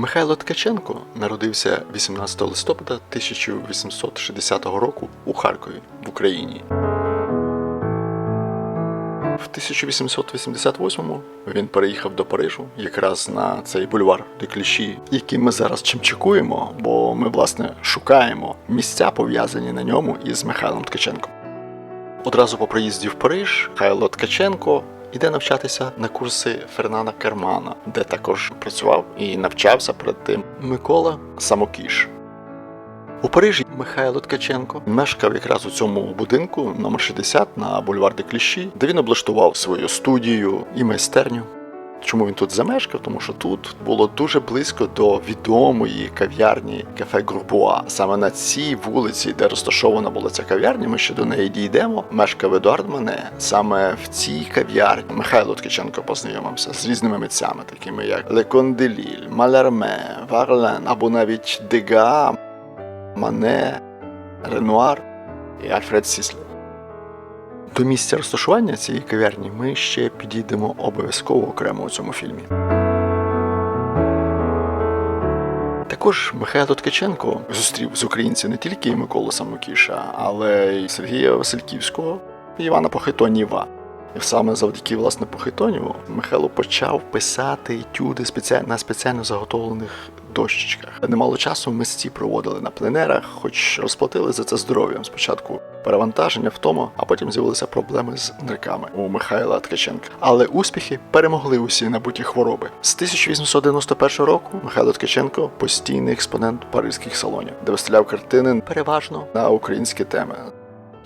Михайло Ткаченко народився 18 листопада 1860 року у Харкові в Україні. В 1888-му він переїхав до Парижу якраз на цей бульвар де Кліші, який ми зараз чимчикуємо, бо ми власне шукаємо місця пов'язані на ньому із Михайлом Ткаченком. Одразу по приїзді в Париж Михайло Ткаченко іде навчатися на курси Фернана Кермана, де також працював і навчався перед тим Микола Самокіш. У Парижі Михайло Ткаченко мешкав якраз у цьому будинку номер 60 на бульварді Кліщі, де він облаштував свою студію і майстерню. Чому він тут замешкав? Тому що тут було дуже близько до відомої кав'ярні кафе Грубуа. Саме на цій вулиці, де розташована була ця кав'ярня, ми ще до неї дійдемо. Мешкав Едуард Мене. Саме в цій кав'ярні Михайло Ткаченко познайомився з різними митцями, такими як Лекон Деліль, Малярме, Варлен або навіть Дега, Мане, Ренуар і Альфред Сіслер. До місця розташування цієї кав'ярні ми ще підійдемо обов'язково окремо у цьому фільмі. Також Михайло Ткаченко зустрів з українців не тільки Миколу Самокіша, але й Сергія Васильківського і Івана Похитоніва. І саме завдяки власне Похитоніву Михайло почав писати етюди на спеціально заготовлених дощечках. Немало часу мисці проводили на пленерах, хоч розплатили за це здоров'ям. Спочатку перевантаження, втома, а потім з'явилися проблеми з нирками у Михайла Ткаченка. Але успіхи перемогли усі набуті хвороби. З 1891 року Михайло Ткаченко постійний експонент паризьких салонів, де виставляв картини переважно на українські теми.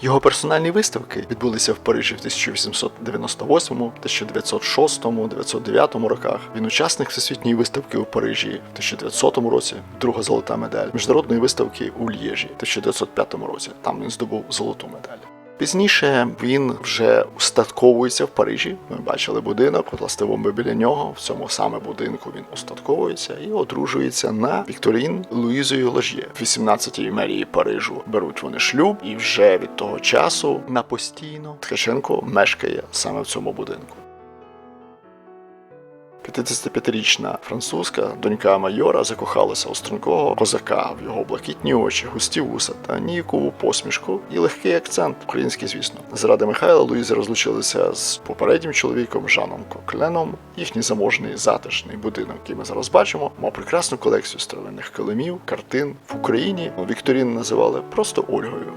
Його персональні виставки відбулися в Парижі в 1898, 1906, 1909 роках. Він учасник всесвітньої виставки у Парижі в 1900 році, друга золота медаль, міжнародної виставки у Лєжі в 1905 році. Там він здобув золоту медаль. Пізніше він вже устатковується в Парижі. Ми бачили будинок, властиво ми біля нього. В цьому саме будинку він устатковується і одружується на Вікторін Луїзою Лож'є. В 18-й мерії Парижу беруть вони шлюб, і вже від того часу на постійно Ткаченко мешкає саме в цьому будинку. 55-річна французька донька майора закохалася у стрункого козака в його блакитні очі, густі вуса та ніякову посмішку і легкий акцент, український, звісно. Заради Михайла Луїза розлучилися з попереднім чоловіком Жаном Кокленом. Їхній заможний затишний будинок, який ми зараз бачимо, мав прекрасну колекцію старовинних килимів, картин в Україні. Вікторін називали просто Ольгою.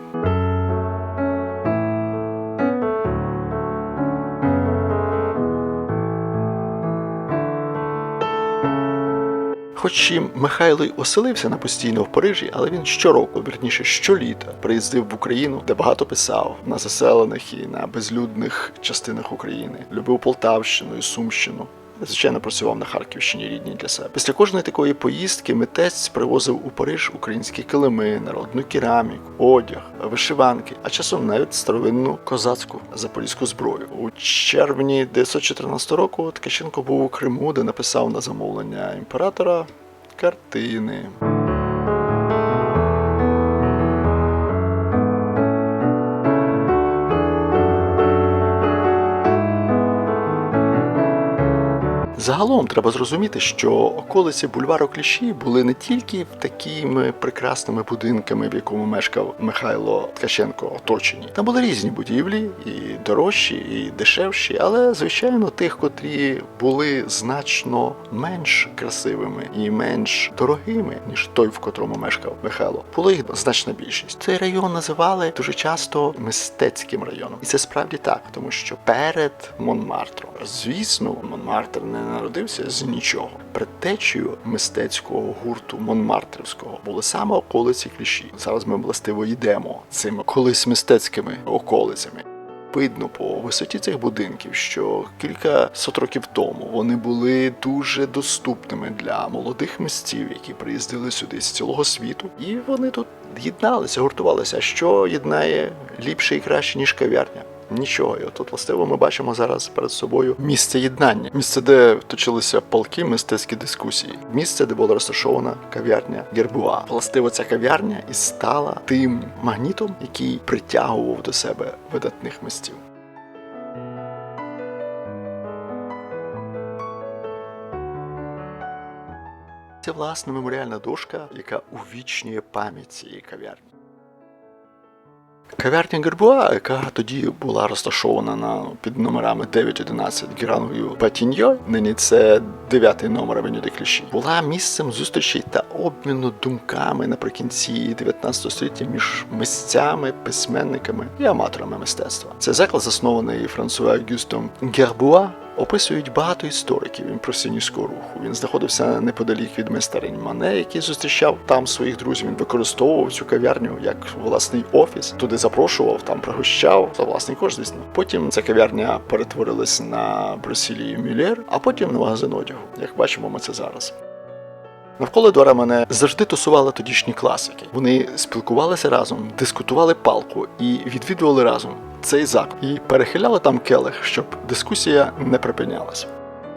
Хоч і Михайло й оселився на постійно в Парижі, але він щороку, вірніше щоліта, приїздив в Україну, де багато писав на заселених і на безлюдних частинах України. Любив Полтавщину і Сумщину. Звичайно, працював на Харківщині рідній для себе. Після кожної такої поїздки митець привозив у Париж українські килими, народну кераміку, одяг, вишиванки, а часом навіть старовинну козацьку запорізьку зброю. У червні 1914 року Ткаченко був у Криму, де написав на замовлення імператора картини. Загалом треба зрозуміти, що околиці бульвару Кліші були не тільки такими прекрасними будинками, в якому мешкав Михайло Ткаченко, оточені. Там були різні будівлі, і дорожчі, і дешевші, але звичайно тих, котрі були значно менш красивими і менш дорогими, ніж той, в котрому мешкав Михайло, було їх значна більшість. Цей район називали дуже часто мистецьким районом, і це справді так, тому що перед Монмартром, звісно, Монмартр не народився з нічого. Предтечею мистецького гурту Монмартрівського були саме околиці кліші. Зараз ми властиво йдемо цими колись мистецькими околицями. Видно по висоті цих будинків, що кілька сот років тому вони були дуже доступними для молодих митців, які приїздили сюди з цілого світу, і вони тут єдналися, гуртувалися. Що єднає ліпше і краще ніж кав'ярня? Нічого, і отут властиво ми бачимо зараз перед собою місце єднання, місце, де точилися палки мистецькі дискусії, місце, де була розташована кав'ярня Гербуа. Властиво ця кав'ярня і стала тим магнітом, який притягував до себе видатних мистів. це власне меморіальна дошка, яка увічнює пам'ять цієї кав'ярні. Кав'ярня Гербуа, яка тоді була розташована на під номерами 9-11 Гіраною Патіньо, нині це дев'ятий номер Авеню Кліші, була місцем зустрічей та обміну думками наприкінці 19 століття між мисцями, письменниками і аматорами мистецтва. Це заклад заснований Франсуа Гюстом Гербуа. Описують багато істориків імпресіоністського руху. Він знаходився неподалік від майстерень Мане, який зустрічав там своїх друзів. Він використовував цю кав'ярню як власний офіс. Туди запрошував, там пригощав за власний кошт, звісно. Потім ця кав'ярня перетворилась на Брусілію Мюллер, а потім на магазин одягу. Як бачимо, ми це зараз. Навколо Дора мене завжди тусували тодішні класики. Вони спілкувалися разом, дискутували палку і відвідували разом цей заклад. І перехиляли там келих, щоб дискусія не припинялася.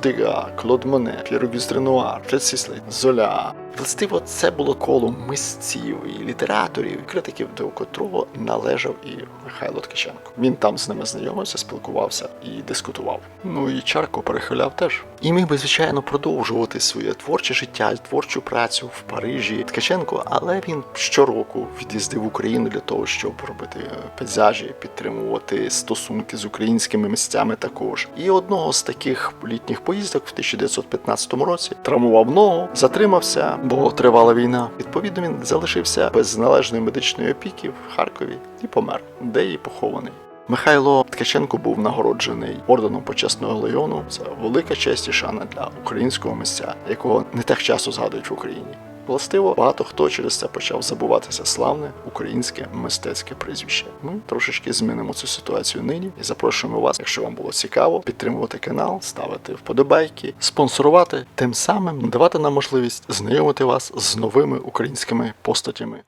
Дега, Клод Моне, П'єрогюст Ренуар, Фред Сіслей, Золя. Властиво, це було коло мисців і літераторів, критиків, до котрого належав і Михайло Ткаченко. Він там з ними знайомився, спілкувався і дискутував. Ну і чарку перехиляв теж. І міг би, звичайно, продовжувати своє творче життя, творчу працю в Парижі Ткаченко, але він щороку від'їздив в Україну для того, щоб робити пейзажі, підтримувати стосунки з українськими місцями також. І одного з таких літніх поїздок в 1915 році травмував ногу, затримався, бо тривала війна. Відповідно, він залишився без належної медичної опіки в Харкові і помер, де і похований. Михайло Ткаченко був нагороджений орденом почесного легіону. Це велика честь і шана для українського місця, якого не так часто згадують в Україні. Властиво, багато хто через це почав забуватися славне українське мистецьке прізвище. Ми трошечки змінимо цю ситуацію нині і запрошуємо вас, якщо вам було цікаво, підтримувати канал, ставити вподобайки, спонсорувати, тим самим давати нам можливість знайомити вас з новими українськими постатями